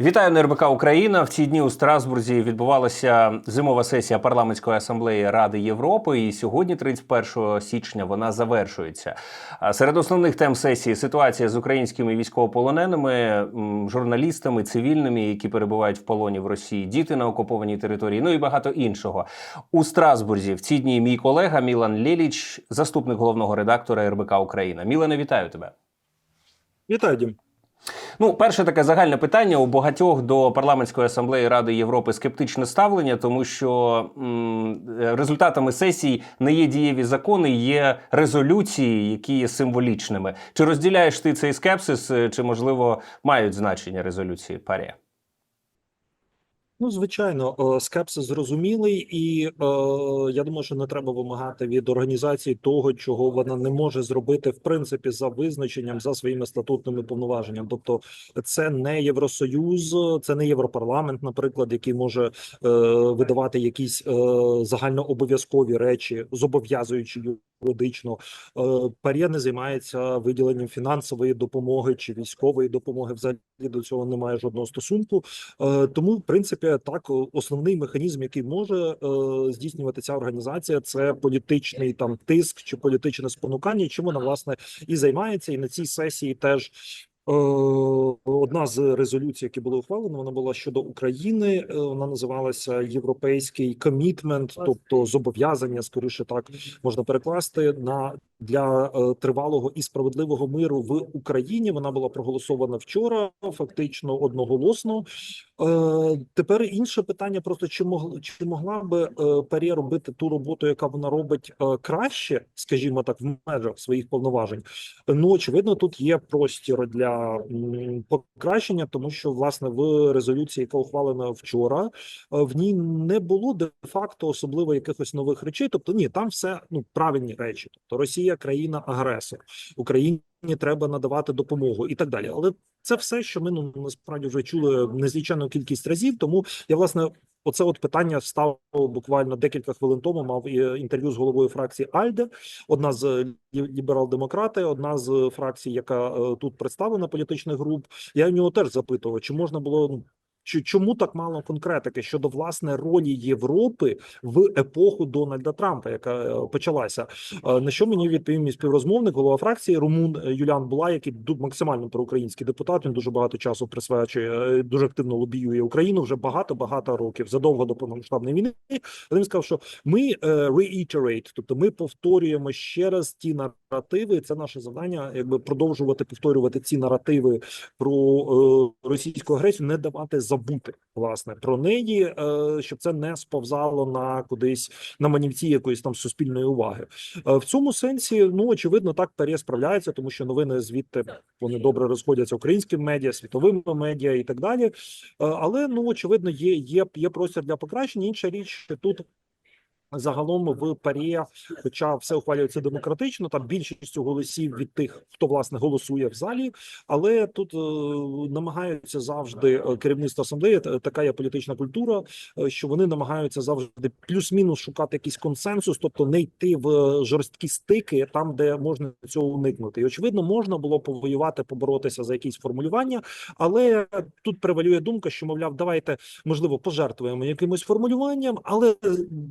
Вітаю на РБК Україна. В ці дні у Страсбурзі відбувалася зимова сесія парламентської асамблеї Ради Європи. І сьогодні, 31 січня, вона завершується. Серед основних тем сесії ситуація з українськими військовополоненими, журналістами, цивільними, які перебувають в полоні в Росії, діти на окупованій території, ну і багато іншого. У Страсбурзі в ці дні мій колега Мілан Лєліч, заступник головного редактора РБК Україна. Мілане, вітаю тебе. Вітаю, Дім. Ну, перше таке загальне питання у багатьох до парламентської асамблеї Ради Європи скептичне ставлення, тому що м, результатами сесій не є дієві закони, є резолюції, які є символічними. Чи розділяєш ти цей скепсис, е, чи можливо мають значення резолюції парі? Ну, звичайно, е, скепсис зрозумілий, і е, я думаю, що не треба вимагати від організації того, чого вона не може зробити в принципі за визначенням за своїми статутними повноваженнями. Тобто, це не Євросоюз, це не Європарламент, наприклад, який може е, видавати якісь е, загальнообов'язкові речі, зобов'язуючи юридично. Е, Пар'є не займається виділенням фінансової допомоги чи військової допомоги. Взагалі до цього немає жодного стосунку. Е, Тому, в принципі, так основний механізм, який може е, здійснювати ця організація, це політичний там тиск чи політичне спонукання. Чим вона власне і займається, і на цій сесії теж. Е, Одна з резолюцій, які були ухвалені, вона була щодо України. Е, Вона називалася Європейський комітмент, тобто зобов'язання, скоріше так можна перекласти на для е, тривалого і справедливого миру в Україні. Вона була проголосована вчора, фактично одноголосно. Е, тепер інше питання: просто чи могла чи могла би е, Парі робити ту роботу, яка вона робить краще, скажімо так, в межах своїх повноважень? Ну очевидно, тут є простір для покращення, тому що власне в резолюції, яка ухвалена вчора, в ній не було де факто особливо якихось нових речей. Тобто, ні, там все ну правильні речі. Тобто Росія країна агресор, Україні треба надавати допомогу і так далі. Але це все, що ми ну насправді вже чули незліченну кількість разів. Тому я власне. Оце от питання став буквально декілька хвилин тому. Мав е, інтерв'ю з головою фракції Альде, одна з е, ліберал-демократи, одна з фракцій, яка е, тут представлена політичних груп. Я в нього теж запитував, чи можна було ну, чому так мало конкретики щодо власне ролі Європи в епоху Дональда Трампа, яка е, почалася. Е, На що мені відповів мій співрозмовник, голова фракції Румун Юліан Була, який максимально проукраїнський депутат. Він дуже багато часу присвячує, е, дуже активно лобіює Україну вже багато багато років задовго до повномасштабної війни. Він сказав, що ми reiterate, тобто ми повторюємо ще раз ті наративи. Це наше завдання, якби продовжувати повторювати ці наративи про е, російську агресію, не давати забути власне про неї, е, щоб це не сповзало на кудись на манівці якоїсь там суспільної уваги. Е, В цьому сенсі, ну очевидно, так Пере справляється, тому що новини звідти вони добре розходяться українським медіа, світовими медіа і так далі. Е, Але ну очевидно, є, є, є простір для покращення. Інша річ, що тут. Загалом в ПАРЄ, хоча все ухвалюється демократично, там більшістю голосів від тих, хто власне голосує в залі, але тут е, намагаються завжди е, керівництво асамблеї. Така є політична культура, е, що вони намагаються завжди плюс-мінус шукати якийсь консенсус, тобто не йти в е, жорсткі стики там, де можна цього уникнути. І очевидно, можна було повоювати, поборотися за якісь формулювання, але тут превалює думка, що мовляв, давайте можливо пожертвуємо якимось формулюванням, але е,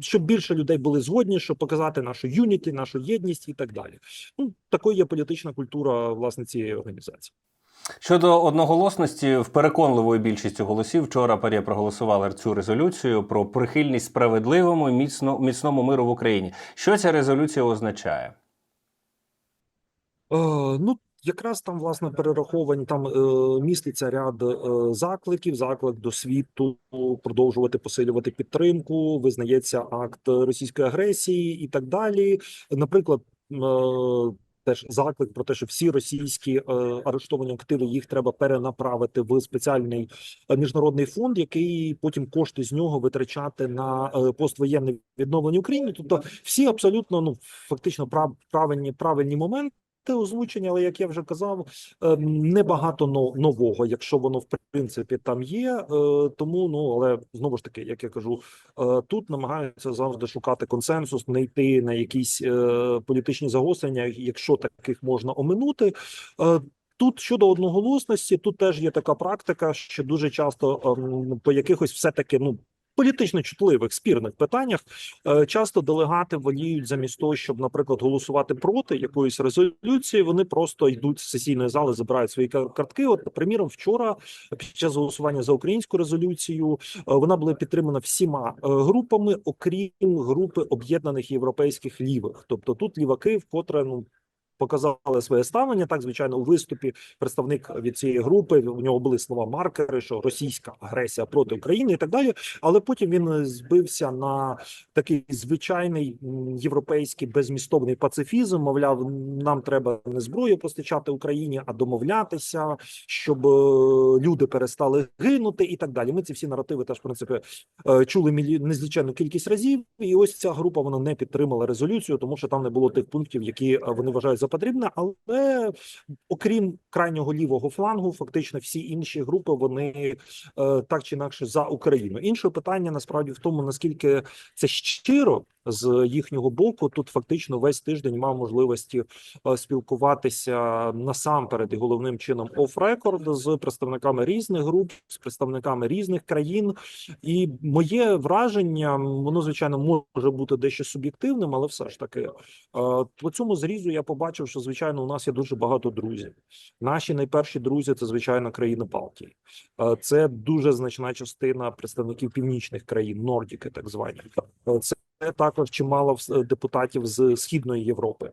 щоб більше людей були згодні, щоб показати нашу юніті, нашу єдність і так далі. Ну такою є політична культура власне цієї організації. Щодо одноголосності, в переконливою більшістю голосів вчора парі проголосували цю резолюцію про прихильність справедливому і міцно, міцному миру в Україні. Що ця резолюція означає? Е, ну, якраз там власне перераховані там е, міститься ряд е, закликів, заклик до світу продовжувати посилювати підтримку, визнається акт російської агресії і так далі. Наприклад, е, теж заклик про те, що всі російські е, арештовані активи їх треба перенаправити в спеціальний е, міжнародний фонд, який потім кошти з нього витрачати на е, поствоєнне відновлення України. Тобто, всі абсолютно ну фактично прав, правильні правильні моменти. Озвучення, але як я вже казав, ем, небагато но- нового, якщо воно в принципі там є. Е, Тому ну але знову ж таки, як я кажу, е, тут намагаються завжди шукати консенсус, не йти на якісь е, політичні загострення, якщо таких можна оминути. Тут щодо одноголосності, тут теж є така практика, що дуже часто ем, по якихось все таки ну. Політично чутливих спірних питаннях е, часто делегати воліють замість того, щоб, наприклад, голосувати проти якоїсь резолюції. Вони просто йдуть з сесійної зали, забирають свої картки. От, приміром, вчора під час голосування за українську резолюцію е, вона була підтримана всіма е, групами, окрім групи об'єднаних європейських лівих. Тобто тут ліваки вкотре ну показали своє ставлення. Так, звичайно, у виступі представник від цієї групи у нього були слова маркери, що російська агресія проти України і так далі. Але потім він збився на такий звичайний європейський безмістовний пацифізм. Мовляв, нам треба не зброю постачати Україні, а домовлятися, щоб е, люди перестали гинути, і так далі. Ми ці всі наративи теж в принципі е, чули незліченну кількість разів. І ось ця група вона не підтримала резолюцію, тому що там не було тих пунктів, які е, вони вважають за потрібне. Але окрім крайнього лівого флангу, фактично всі інші групи вони е, так чи інакше за Україну. Інше питання насправді в тому, наскільки це щиро з їхнього боку. Тут фактично весь тиждень мав можливості е, спілкуватися насамперед і головним чином оф-рекорд з представниками різних груп, з представниками різних країн. І моє враження, воно звичайно може бути дещо суб'єктивним, але все ж таки, е, по цьому зрізу я побачив, що звичайно у нас є дуже багато друзів. Наші найперші друзі це звичайно країни Балтії. Е, Це дуже значна частина представників північних країн, Нордіки, так звані. Е, Це також чимало депутатів з східної Європи.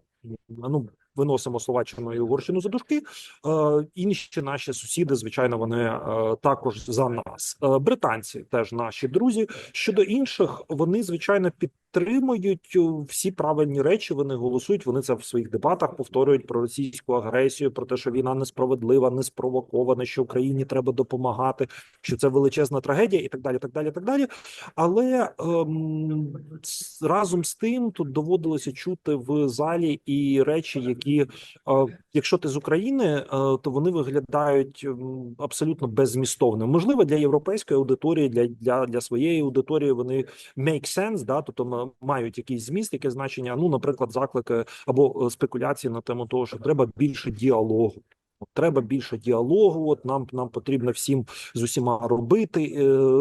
Ну виносимо Словаччину і Угорщину за дужки. Е, інші наші сусіди, звичайно, вони е, також за нас. Е, британці теж наші друзі. Щодо інших, вони звичайно підтримують всі правильні речі. Вони голосують. Вони це в своїх дебатах повторюють про російську агресію, про те, що війна несправедлива, не спровокована, що Україні треба допомагати, що це величезна трагедія, і так далі. Так далі, так далі. Але ем, разом з тим тут доводилося чути в залі і речі, які, е, якщо ти з України, е, то вони виглядають абсолютно беззмістовними. Можливо, для європейської аудиторії, для, для, для своєї аудиторії вони make sense, да, тобто мають якийсь зміст, яке значення. Ну, наприклад, заклики або е, спекуляції на тему того, що треба більше діалогу. Треба більше діалогу. От нам нам потрібно всім з усіма робити,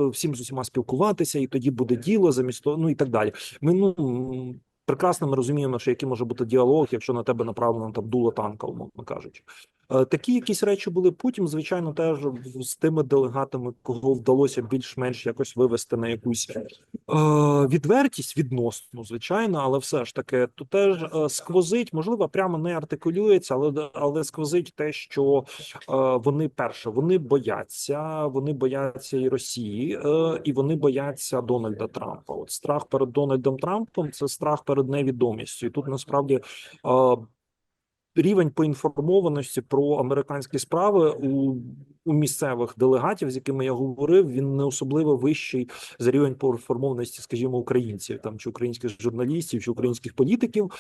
всім з усіма спілкуватися, і тоді буде діло замість ну і так далі. Ми ну прекрасно ми розуміємо, що який може бути діалог, якщо на тебе направлено там дуло танка, умовно кажучи. Е, Такі якісь речі були. Потім, звичайно, теж з тими делегатами, кого вдалося більш-менш якось вивести на якусь е, відвертість відносно, звичайно, але все ж таки то теж е, сквозить, можливо, прямо не артикулюється, але але сквозить те, що е, вони перше, вони бояться, вони бояться і Росії, е, і вони бояться Дональда Трампа. От страх перед Дональдом Трампом це страх перед невідомістю. І тут насправді. е, Рівень поінформованості про американські справи у, у місцевих делегатів, з якими я говорив, він не особливо вищий за рівень поінформованості, скажімо, українців там чи українських журналістів, чи українських політиків,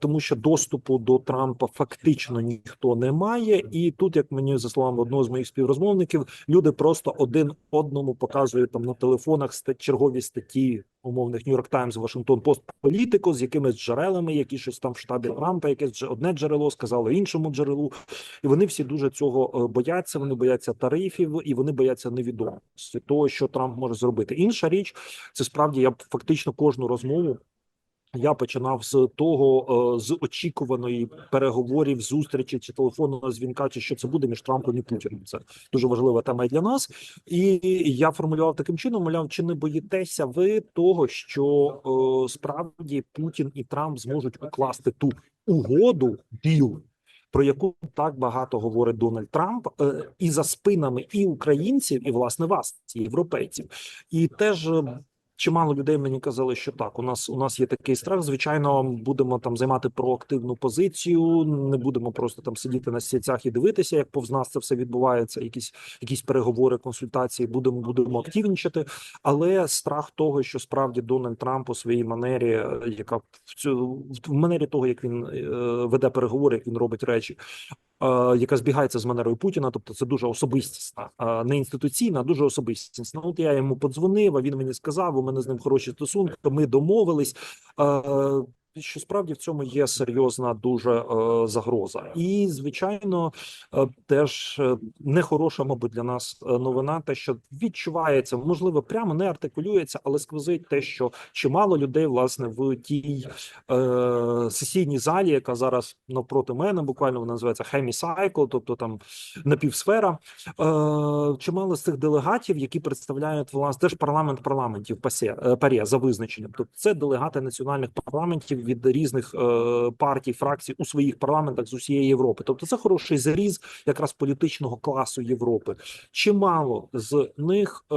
тому що доступу до Трампа фактично ніхто не має. І тут, як мені за словами одного з моїх співрозмовників, люди просто один одному показують там на телефонах чергові статті умовних Нью-Йорк Таймс, Вашингтон Пост політико з якимись джерелами, які щось там в штабі Трампа, якесь одне джерело сказало іншому джерелу, і вони всі дуже цього е, бояться. Вони бояться тарифів і вони бояться невідомості того, що Трамп може зробити. Інша річ, це справді я фактично кожну розмову. Я починав з того, е, з очікуваної переговорів, зустрічі чи телефонного дзвінка, чи що це буде між Трампом і Путіним. Це дуже важлива тема і для нас. І я формулював таким чином: мовляв, чи не боїтеся ви того, що е, справді Путін і Трамп зможуть укласти ту угоду діл, про яку так багато говорить Дональд Трамп, е, і за спинами і українців, і власне вас, європейців, і теж. Чимало людей мені казали, що так, у нас у нас є такий страх. Звичайно, будемо там займати проактивну позицію. Не будемо просто там сидіти на стільцях і дивитися, як повз нас це все відбувається. Якісь якісь переговори, консультації. Будемо будемо активнішати. Але страх того, що справді Дональд Трамп у своїй манері, е, яка в цю в манері того, як він е, веде переговори, як він робить речі, яка збігається з манерою Путіна, тобто це дуже особистісна, е, не інституційна, а дуже особистісна. От я йому подзвонив, а він мені сказав, у мене з ним хороші стосунки. Ми домовились. Що справді в цьому є серйозна дуже е, загроза, і звичайно, е, теж е, нехороша, мабуть, для нас е, новина, те, що відчувається, можливо, прямо не артикулюється, але сквозить те, що чимало людей власне в тій е, сесійній залі, яка зараз навпроти мене, буквально вона називається Hemicycle, тобто там напівсфера. Е, чимало з цих делегатів, які представляють власне теж парламент парламентів ПАСЕ, е, ПАРЄ за визначенням. Тобто це делегати національних парламентів від різних е, партій, фракцій у своїх парламентах з усієї Європи. Тобто це хороший зріз якраз політичного класу Європи. Чимало з них е,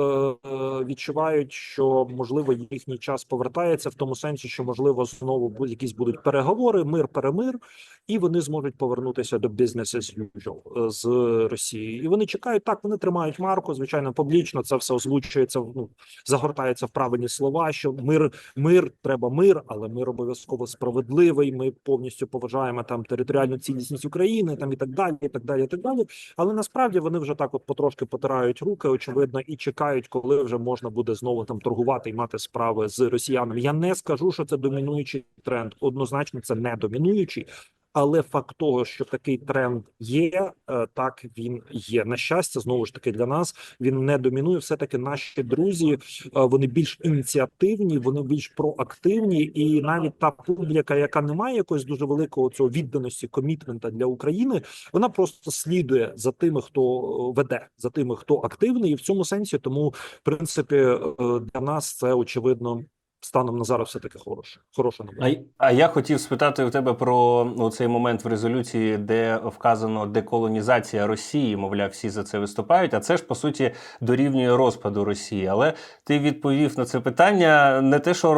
відчувають, що можливо їхній час повертається в тому сенсі, що можливо знову якісь будуть переговори, мир, перемир, і вони зможуть повернутися до business as usual е, з Росією. І вони чекають так. Вони тримають марку. Звичайно, публічно це все озвучується. Ну загортається в правильні слова. Що мир, мир, треба мир, але мир обов'язково справедливий. Ми повністю поважаємо там територіальну цілісність України, там і так далі, і так далі, і так далі. Але насправді вони вже так, от потрошки потирають руки, очевидно, і чекають, коли вже можна буде знову там торгувати і мати справи з росіянами. Я не скажу, що це домінуючий тренд. Однозначно, це не домінуючий. Але факт того, що такий тренд є, е, так він є. На щастя, знову ж таки для нас він не домінує. Все таки наші друзі е, вони більш ініціативні, вони більш проактивні, і навіть та публіка, яка не має якогось дуже великого цього відданості комітмента для України, вона просто слідує за тими, хто е, веде, за тими, хто активний, і в цьому сенсі, тому в принципі для нас це очевидно. Станом на зараз все таки хороше. Хороша новина. А, а я хотів спитати у тебе про цей момент в резолюції, де вказано деколонізація Росії. Мовляв, всі за це виступають. А це ж по суті дорівнює розпаду Росії. Але ти відповів на це питання не те, що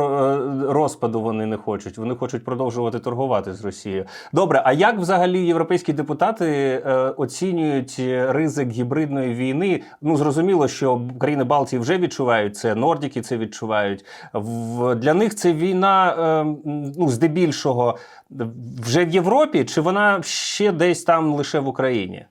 розпаду вони не хочуть, вони хочуть продовжувати торгувати з Росією. Добре, а як взагалі європейські депутати е, оцінюють ризик гібридної війни? Ну зрозуміло, що країни Балтії вже відчувають це, Нордіки це відчувають. В для них це війна е, ну, здебільшого вже в Європі, чи вона ще десь там лише в Україні?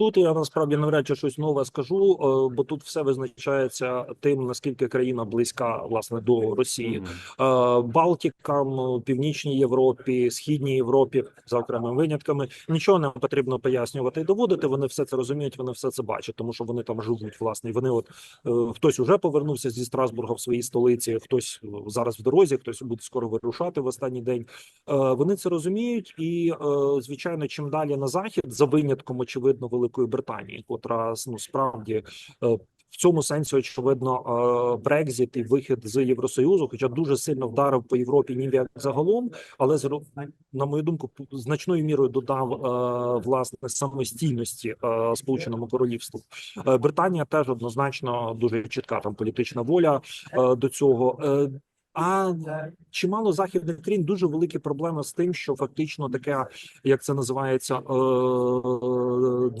Тут я насправді навряд чи щось нове скажу, е, бо тут все визначається тим, наскільки країна близька власне до Росії. Е, Балтікам, Північній Європі, Східній Європі, за окремими винятками, нічого не потрібно пояснювати і доводити. Вони все це розуміють, вони все це бачать, тому що вони там живуть. Власне, і вони, от е, хтось уже повернувся зі Страсбурга в своїй столиці, хтось зараз в дорозі, хтось буде скоро вирушати в останній день. Вони це розуміють, і звичайно, чим далі на захід, за винятком, очевидно, Великої Британії, котра ну справді. е, В цьому сенсі очевидно Брекзит і вихід з Євросоюзу, хоча дуже сильно вдарив по Європі ніби як загалом, але на мою думку, значною мірою додав е, власне самостійності е, Сполученому Королівству. Е, Британія теж однозначно дуже чітка там політична воля е, до цього. Е, а чимало західних країн дуже великі проблеми з тим, що фактично таке, як це називається, е,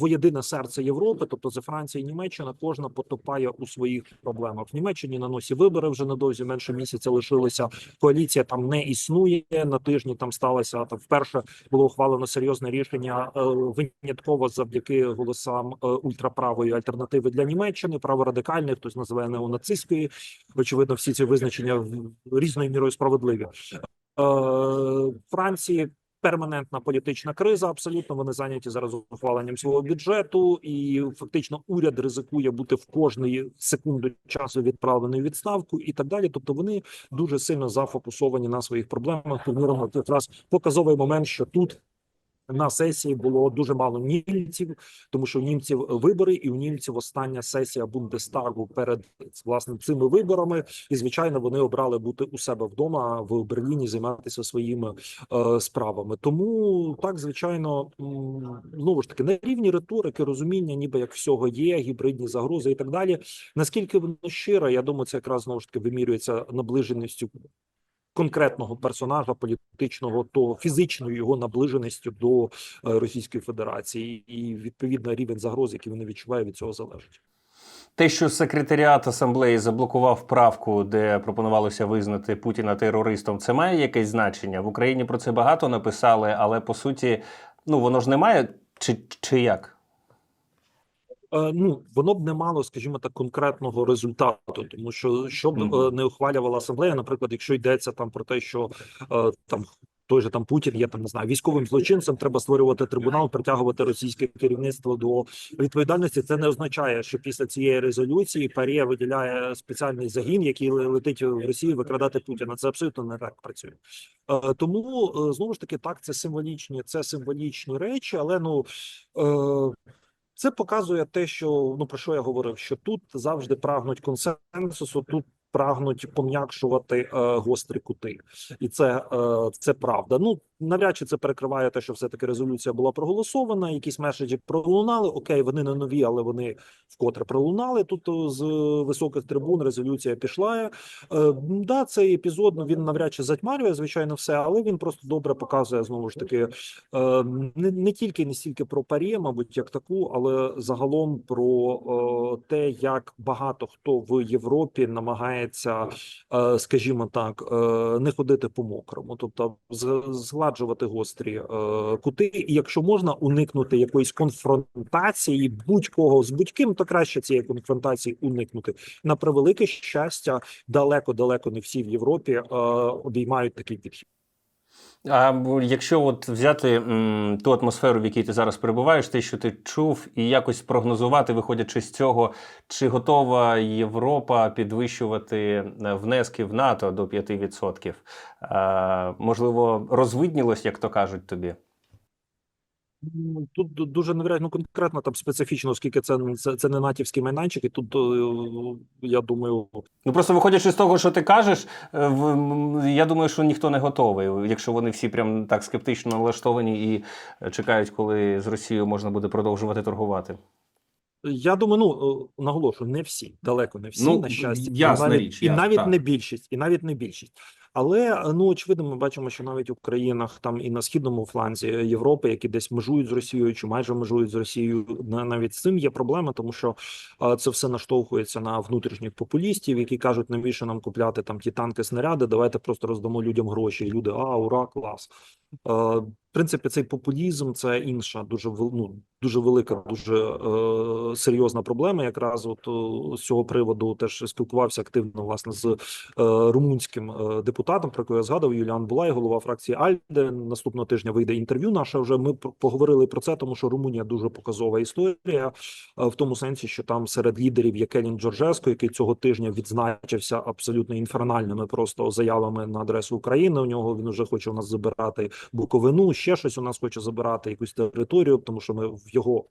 двоєдине серце Європи, тобто це Франція і Німеччина, кожна потопає у своїх проблемах. В Німеччині на носі вибори вже недовзі менше місяця лишилися. Коаліція там не існує. На тижні там сталося там вперше було ухвалено серйозне рішення е, винятково завдяки голосам е, ультраправої альтернативи для Німеччини, праворадикальної, хтось називає неонацистської. Очевидно, всі ці визначення різною мірою справедливі. Е, Франції перманентна політична криза. Абсолютно вони зайняті зараз ухваленням свого бюджету, і фактично уряд ризикує бути в кожної секунду часу відправлений у відставку і так далі. Тобто вони дуже сильно зафокусовані на своїх проблемах. Тому якраз показовий момент, що тут. На сесії було дуже мало німців, тому що у німців вибори, і у німців остання сесія Бундестагу перед власне цими виборами. І звичайно, вони обрали бути у себе вдома в Берліні, займатися своїми е, справами. Тому так, звичайно, знову ж таки на рівні риторики, розуміння, ніби як всього є, гібридні загрози і так далі. Наскільки воно щире, я думаю, це якраз знову ж таки вимірюється наближеністю конкретного персонажа політичного, то фізичною його наближеністю до е, Російської Федерації, і відповідно рівень загроз, який вони відчувають, від цього залежить. Те, що секретаріат асамблеї заблокував правку, де пропонувалося визнати Путіна терористом, це має якесь значення? В Україні про це багато написали, але по суті, ну воно ж не має чи, чи як? Е, Ну, воно б не мало, скажімо так, конкретного результату, тому що що б е, не ухвалювала асамблея, наприклад, якщо йдеться там про те, що е, там той же там Путін є там не знаю військовим злочинцем, треба створювати трибунал, притягувати російське керівництво до відповідальності. Це не означає, що після цієї резолюції Парія виділяє спеціальний загін, який летить в Росію викрадати Путіна. Це абсолютно не так працює. Тому знову ж таки так, це символічні, це символічні речі, але ну. Це показує те, що ну про що я говорив, що тут завжди прагнуть консенсусу, тут прагнуть пом'якшувати е, гострі кути, і це, е, це правда. Ну навряд чи це перекриває те, що все таки резолюція була проголосована. Якісь меседжі пролунали. Окей, вони не нові, але вони вкотре пролунали. Тут з високих трибун резолюція пішла. Е, да, цей епізод ну, він навряд чи затьмарює, звичайно, все, але він просто добре показує знову ж таки е, не, не тільки не стільки про парі, мабуть, як таку, але загалом про е, те, як багато хто в Європі намагається, е, скажімо так, е, не ходити по мокрому, тобто з- згладжувати гострі е, кути, і якщо можна уникнути якоїсь конфронтації будь-кого з будь-ким, то краще цієї конфронтації уникнути. На превелике щастя, далеко далеко не всі в Європі е, обіймають такий підхід. А якщо от взяти м, ту атмосферу, в якій ти зараз перебуваєш, те, що ти чув, і якось прогнозувати, виходячи з цього, чи готова Європа підвищувати е, внески в НАТО до 5%? А, можливо, розвиднілось, як то кажуть тобі? Тут дуже навряд, ну конкретно там специфічно, оскільки це, це, це не натівський майданчик, і тут е, я думаю, Ну просто виходячи з того, що ти кажеш, е, я думаю, що ніхто не готовий, якщо вони всі прям так скептично налаштовані і е, чекають, коли з Росією можна буде продовжувати торгувати. я думаю, ну наголошую, не всі, далеко не всі, Ну, на щастя, ясна і навіть, річ, і навіть так. не більшість, і навіть не більшість. Але ну очевидно, ми бачимо, що навіть у країнах там і на східному фланзі Європи, які десь межують з Росією чи майже межують з Росією, навіть з цим є проблема, тому що це все наштовхується на внутрішніх популістів, які кажуть, навіщо нам купляти там ті танки, снаряди, давайте просто роздамо людям гроші. Люди, а ура, клас. В принципі, цей популізм це інша, дуже ну, дуже велика, дуже е, серйозна проблема. Якраз от з цього приводу теж спілкувався активно власне з е, румунським е, депутатом, про якого я згадав, Юліан Булай, голова фракції Альде. Наступного тижня вийде інтерв'ю. Наше вже ми поговорили про це, тому що Румунія дуже показова історія е, в тому сенсі, що там серед лідерів є Келін Джорджеско, який цього тижня відзначився абсолютно інфернальними просто заявами на адресу України. У нього він вже хоче у нас забирати Буковину, ще щось у нас хоче забирати якусь територію, тому що ми в його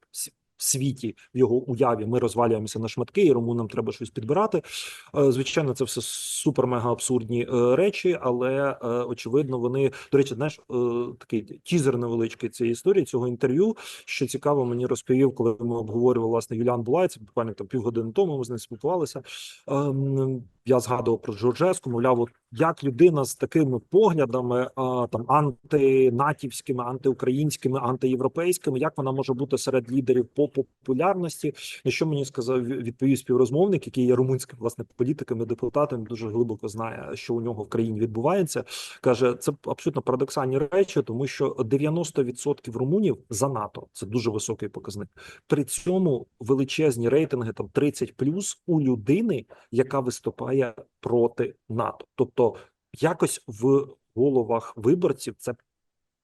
світі, в його уяві ми розвалюємося на шматки, і румунам треба щось підбирати. Е, Звичайно, це все супер мега абсурдні е, речі, але е, очевидно, вони до речі, знаєш, такий тізер невеличкий цієї історії цього інтерв'ю. Що цікаво, мені розповів, коли ми обговорювали власне Юліан Булай, буквально там півгодини тому. Ми з ним спілкувалися. Ем, я згадував про Жоржеску, мовляв, от як людина з такими поглядами, а, там антинатівськими, антиукраїнськими, антиєвропейськими, як вона може бути серед лідерів по популярності? На що мені сказав відповів співрозмовник, який є румунським власне політиком і депутатом, дуже глибоко знає, що у нього в країні відбувається. каже, це абсолютно парадоксальні речі, тому що 90% румунів за НАТО це дуже високий показник. При цьому величезні рейтинги, там 30 плюс у людини, яка виступає проти НАТО. Тобто, якось в головах виборців це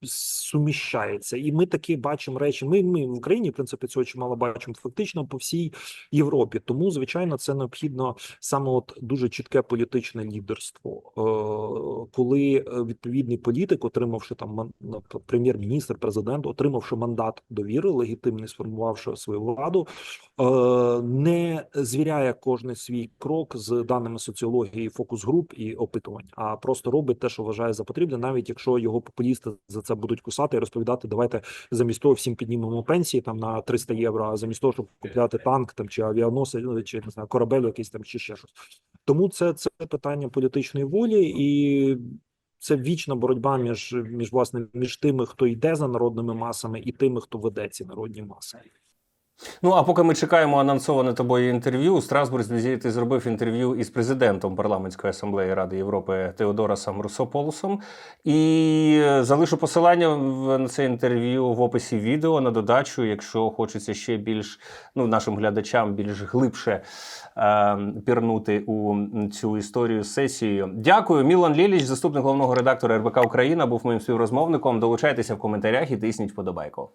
суміщається, і ми такі бачимо речі. Ми, ми в Україні, в принципі, цього чимало бачимо фактично по всій Європі. Тому, звичайно, це необхідно саме от дуже чітке політичне лідерство. Е, коли е, відповідний політик, отримавши там ну, прем'єр-міністр, президент, отримавши мандат довіри, легітимний сформувавши свою владу, е, не звіряє кожний свій крок з даними соціології, фокус груп і опитувань, а просто робить те, що вважає за потрібне, навіть якщо його популісти за це будуть кусати і розповідати, давайте замість того всім піднімемо пенсії там на 300 євро, а замість того, щоб купляти танк там чи авіаносець, ну, чи не знаю, корабель якийсь там чи ще щось. Тому це, це питання політичної волі і. Це вічна боротьба між між власне між тими, хто йде за народними масами, і тими, хто веде ці народні маси. Ну а поки ми чекаємо анонсоване тобою інтерв'ю, у Страсбурзі ти зробив інтерв'ю із президентом парламентської асамблеї Ради Європи Теодорасом Русополусом. І е, залишу посилання на це інтерв'ю в описі відео на додачу, якщо хочеться ще більш ну, нашим глядачам більш глибше е, пірнути у цю історію з сесією. Дякую, Мілан Ліліч, заступник головного редактора РБК Україна, був моїм співрозмовником. Долучайтеся в коментарях і тисніть вподобайку.